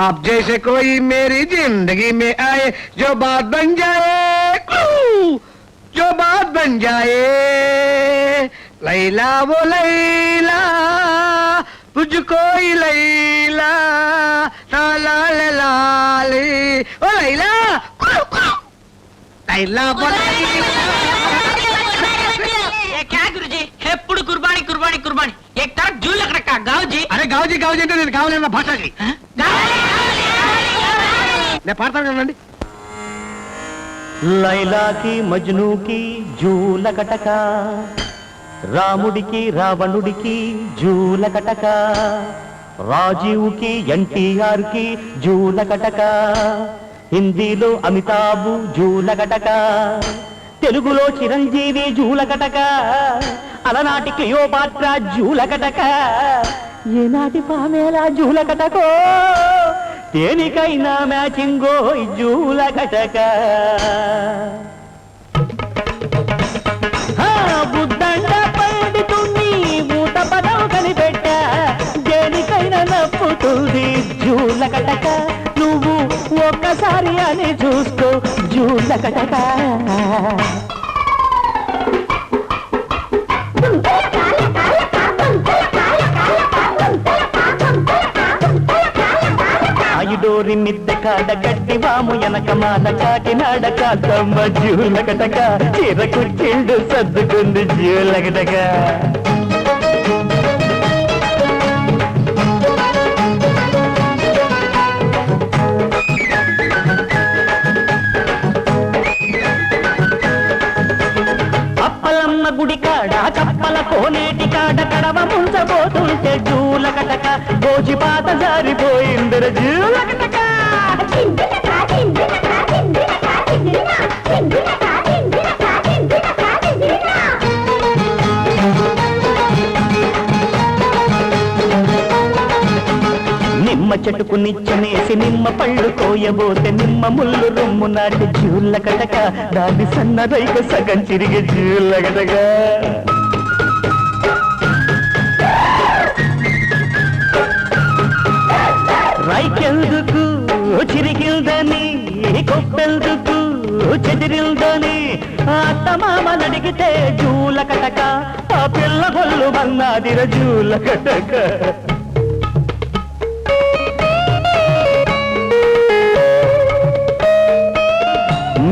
आप जैसे कोई मेरी ज़िंदगी में आए जो बात बन जाए जो बात बन जाए। लैला वो लैला तुझ कोई लैला लाल लाल ओ लैला लैला वो लैला। क्या गुरुजी? एपड़ कुर्बानी कुर्बानी कुर्बानी। కుర్బానీ ఏక్ తరఫ్ జూ లగ్ రखा గావుజీ. అరే గావుజీ గావుజీ అంటే నేను కావాలన్న భాషకి నేను పాడతాను కదండి లైలాకి మజ్నూకి జూల కటక. రాముడికి రావణుడికి జూల కటక. రాజీవ్కి ఎన్టీఆర్కి జూల కటక. హిందీలో అమితాబ్ జూల కటక. తెలుగులో చిరంజీవి జూలకటక అలనాటి క్లియోపాట్ర జూలకటక. ఏనాటి పామేలా జూలకటకో దేనికైనా మ్యాచింగో జూల కటక ఆ, బుద్దండ పండితుణ్ణి ఊత పదం కనిపెట్ట దేనికైనా నప్పుతుంది జూలకటక. నువ్వు ఒక్కసారి అని చూసుకో జూల కటక ఆయుడోరి మిద్దె కాడ గట్టి వాము ఎనక మాల కాకినాడ కాకమ్మ జూలకటక చీర కుర్చీళ్ళు సర్దుకుంది జూలకటక కడవ ముంచబోతుంటే జూలకటక గోజిపాత జారిపోయిందిర జూలకటక నిమ్మ చెట్టుకు నిచ్చనేసి నిమ్మ పళ్ళు కోయబోతే నిమ్మ ముళ్ళు రొమ్ము నాటి జూళ్ళ కటక దాని సన్న రైక సగం చిరిగి జూళ్ళ కటక. పైకెందుకు? చిరిగిల్దని కొప్పెందుకు? చెదిరిల్దని అత్తమామని అడిగితే జూల కటక ఆ పిల్ల గొల్లు మన్నాదిర జూల కటక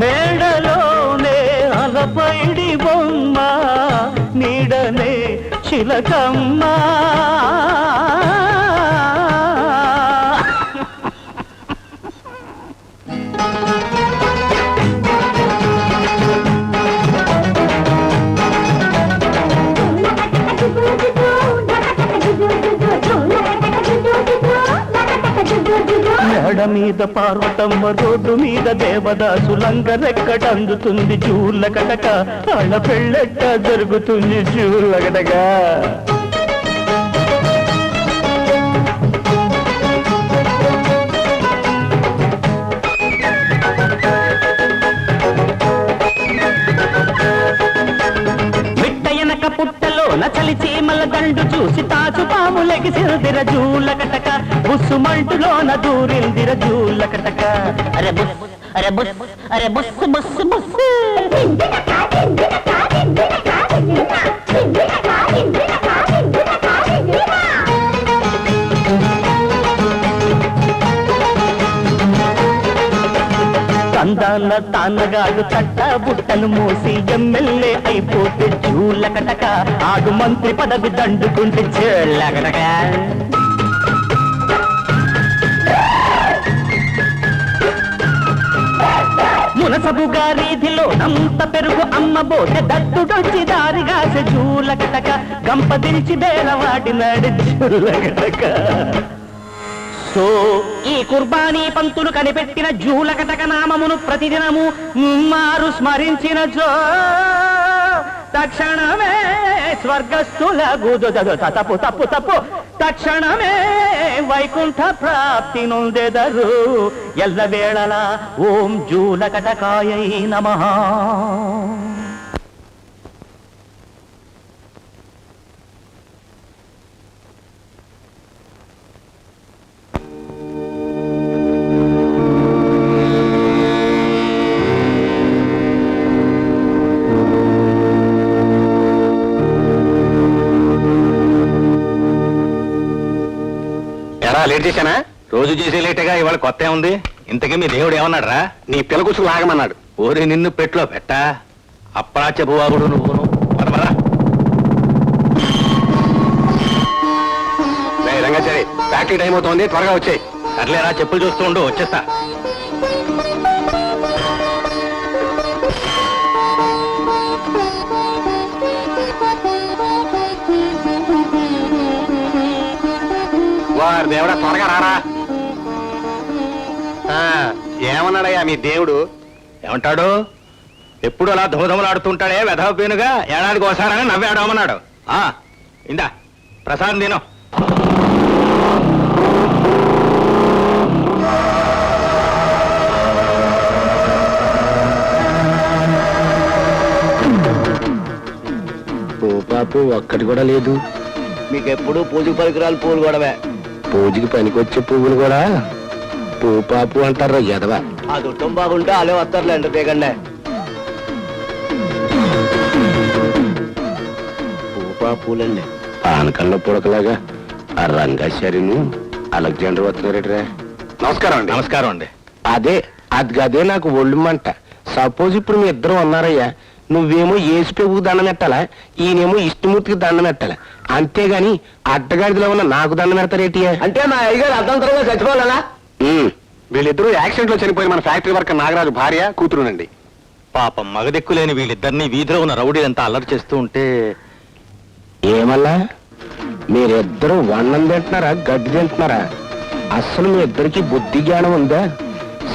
మేడలోనే అలపైడి బొమ్మ నీడనే చిలకమ్మా. మీద పార్వతమ్మ రోడ్డు మీద దేవదాసు అందుతుంది జూళ్ళ కటక. ఆళ్ళ పెళ్ళెట్ట జరుగుతుంది జూళ్ళ కటక. మిట్ట ఎనక పుట్టలో నచలి చీమల దండు చూసి తాచు పాములకి సిరదిర జూల బుస్సు మంటులోన దూరిందిర జూల కటక. అరే బుస్ అరే బుస్ అరే బుస్సు బుస్సు బుస్సు. తందాన తాన్నగాడు తట్ట బుట్టను మూసి ఎమ్మెల్యే అయిపోతే జూల కటక. ఆడు మంత్రి పదవి దండుకుంటే జూల కటక గారీధిలో నంత పెరుగు అమ్మబోతే దత్తుడొచ్చి దారిగాసే జూల గంప దించి బేలవాడినాడు జూల సో ఈ కుర్బానీ పంతులు కనిపెట్టిన జూలకటక నామమును ప్రతిదినము మారు స్మరించిన జో తక్షణమే స్వర్గస్థుల తప్పు తప్పు తప్పు తక్షణమే వైకుంఠ ప్రాప్తి నొందెదరు ఎల్లవేళలా ఓం జూలకటకాయై నమ. ఎరా లేట్ చేశానా? రోజు చేసే లేటగా ఇవాళ కొత్త ఉంది? ఇంతకీ మీ దేవుడు ఏమన్నాడు రా నీ పిల్లకూసు లాగమన్నాడు. ఓరి నిన్ను పెట్లో పెట్ట? అప్పరా చెబువాగుడు నువ్వును. పద పద. రే. రంగాచారి ఫ్యాక్టరీ టైం అవుతోంది త్వరగా వచ్చాయి. సర్లేరా చెప్పులు చూస్తూ ఉండు వచ్చేస్తా. దేవుడా త్వరగా రారా. ఆ, ఏమన్నాడయ్యా మీ దేవుడు? ఏమంటాడు? ఎప్పుడు అలా ధుమధుమలాడుతుంటాడే వెధవ పేనుగా? ఏడాదికి ఒకసారని నవ్వాడమన్నాడు ఆ ఇందా ప్రసాదం తిను. పాపు ఒక్కటి కూడా లేదు. మీకు ఎప్పుడు పూజకు పరికరాలు పూలు గొడవే పూజకి పనికొచ్చే పువ్వులు కూడా పూ పాపు అంటారు ఎదవ ఆ దుట్టం బాగుంటే అలే వస్తారులే ఎంత తీగండి పూ పాపులండి ఆనకల్లో పుడకలాగా ఆ రంగాచారిను అలెగ్జాండర్ వస్తున్నారట్రా? నమస్కారం అండి. నమస్కారం అండి. అదే అది అదే నాకు ఒళ్ళుమంట సపోజ్ ఇప్పుడు మీ ఇద్దరు ఉన్నారయ్యా. నువ్వేమో ఏసు పెరుగుకు దండం పెట్టాలా? ఈయనేమో ఇష్టమూర్తికి దండం పెట్టాలా? అంతేగాని అడ్డగాడిలో ఉన్న నాకు దండం పెడతారేటి? అంటే మా అయ్యగారు అర్థంతరంగా చచ్చిపోవాలా వీళ్ళిద్దరూ యాక్సిడెంట్లో చనిపోయిన మన ఫ్యాక్టరీ వర్కర్ నాగరాజు భార్య కూతురునండి. పాపం మగదిక్కులేని వీళ్ళిద్దరిని వీధిలో ఉన్న రౌడీలంతా అల్లరి చేస్తూ ఉంటే ఏమల్లా మీరిద్దరూ వన్నం తింటున్నారా గడ్డి తింటున్నారా? అస్సలు మీ ఇద్దరికి బుద్ధి జ్ఞానం ఉందా?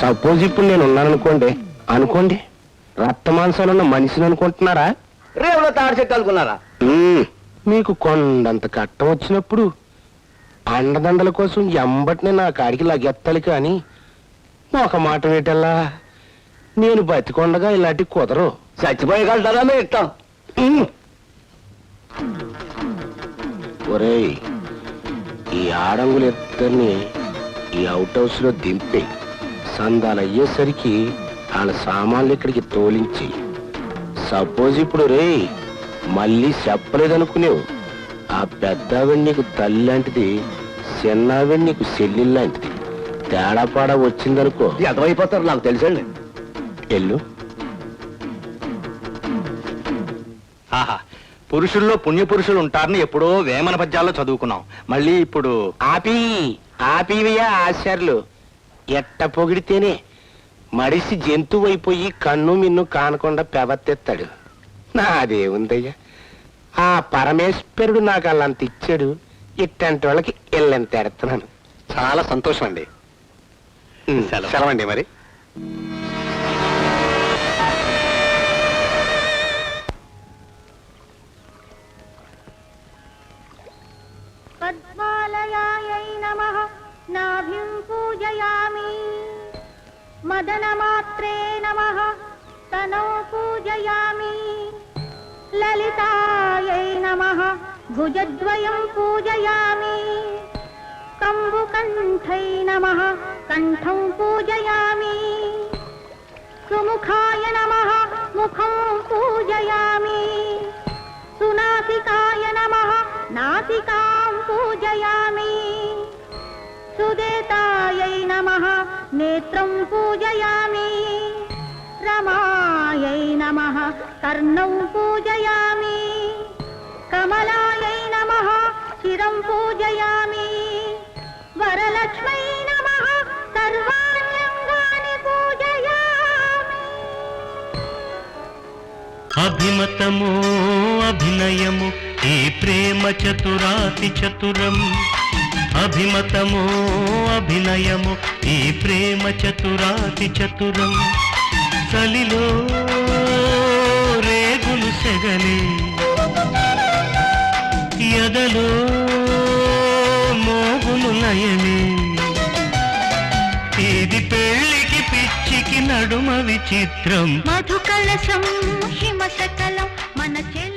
సపోజ్ ఇప్పుడు నేను ఉన్నాననుకోండి. అనుకోండి. రక్త మాంసాలున్న మనిషిని అనుకుంటున్నారా? రేవులో తాడు చెట్టు అనుకున్నారా. మీకు కొండంత కట్టం వచ్చినప్పుడు అండదండల కోసం ఎంబటినే నా కాడికి లగెత్తాలి కానీ ఒక మాట వేటల్లా నేను బతికొండగా ఇలాంటి కుదరు చచ్చిపోయగలుగుతారా మీ ఇష్టం. ఒరేయ్ ఈ ఆడంగులు ఇద్దరిని ఈ అవుట్ హౌస్లో దింపి. సందాలు అయ్యేసరికి వాళ్ళ సామాన్లు ఇక్కడికి తోలించి సపోజ్ ఇప్పుడు రే మళ్ళీ చెప్పలేదనుకునేవు. ఆ పెద్దావిడ నీకు తల్లి లాంటిది చిన్నావిడ నీకు చెల్లి లాంటిది. తేడాపాడా వచ్చిందనుకో. ఎదవైపోతారు నాకు తెలుసండి. ఎల్లు. ఆహా పురుషుల్లో పుణ్య పురుషులు ఉంటారని ఎప్పుడో వేమన పద్యాల్లో చదువుకున్నాం. మళ్ళీ ఇప్పుడు ఆపి ఆపివయ్యా ఆశార్లు ఎట్ట పొగిడితేనే మడిసి జంతువు అయిపోయి కన్ను మిన్ను కానకుండా పెవత్తెత్తాడు. నాదేముందయ్యా ఆ పరమేశ్వరుడు నాకు అలాంత ఇచ్చాడు. ఇట్టంటి వాళ్ళకి ఇల్లంత ఎడుతున్నాను. చాలా సంతోషం అండి సెలవు. సెలవండి మరి. भुजद्वयं पूजयामि कम्बुकण्ठै नमः कण्ठं पूजयामि सुमुखाय नमः मुखं पूजयामि सुनासिकाय नमः नासिकां पूजयामि सुदेतायै नमः नेत्रं पूजयामि रमायै नमः कर्णौ पूजयामि కమలాయై నమ. చిరం పూజయామి. వరలక్ష్మై నమ. సర్వాణ్యంగాని పూజయామి. అభిమతము అభినయము ఈ ప్రేమ చతురాతి చతురం. అభిమతము అభినయము ఈ ప్రేమ చతురాతి చతురం. చలిలో రేగులు సెగలే ఎదలో మోగులు నయమే. ఇది పెళ్ళికి పిచ్చికి నడుమ విచిత్రం. మధుకలశం హిమసకలం మన చెల్